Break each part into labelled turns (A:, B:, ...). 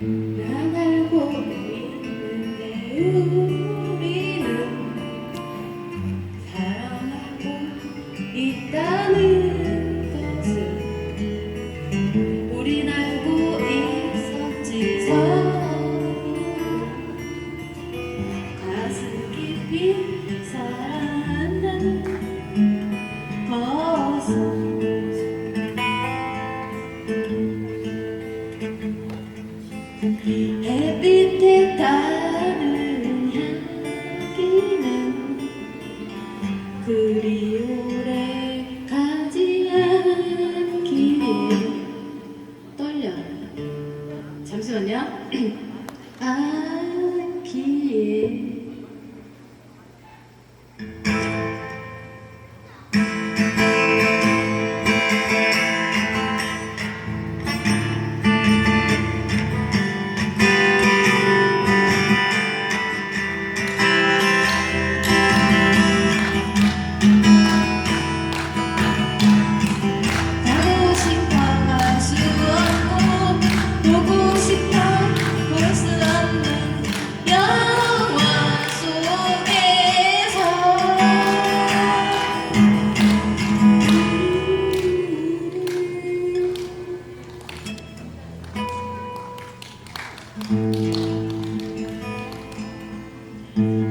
A: Yeah. 있다는 것을 우린 알고 있었지 서로 가슴 깊이 사랑한다는 것을 햇빛에 따른 향기는 그리 오 잠시만요. 않기에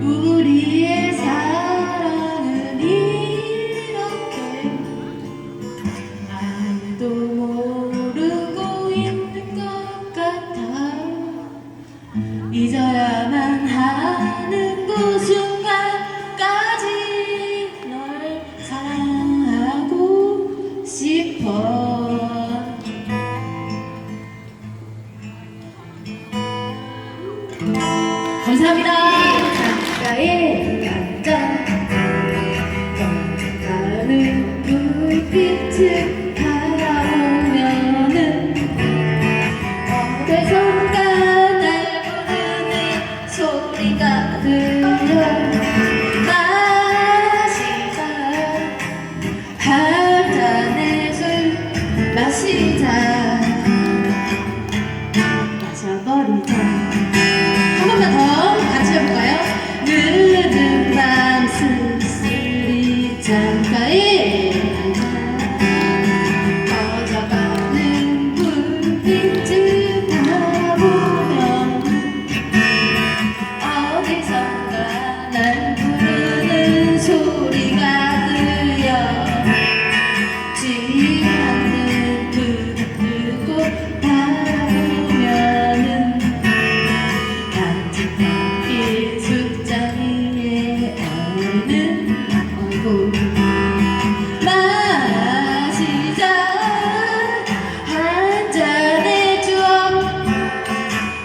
A: 우리의 사랑은 이렇게 아무도 모르고 있는 것 같아. 잊어야 감사합니다. 가까이 앉아 가는 불빛을 바라보면은 어디선가 날 부르는 소리가 들려 마시자 한 잔의 술 마시자 마셔버리자 可以。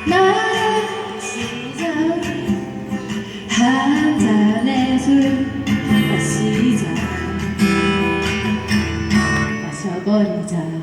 A: 마시자 한 잔의 술 마시자. 마셔버리자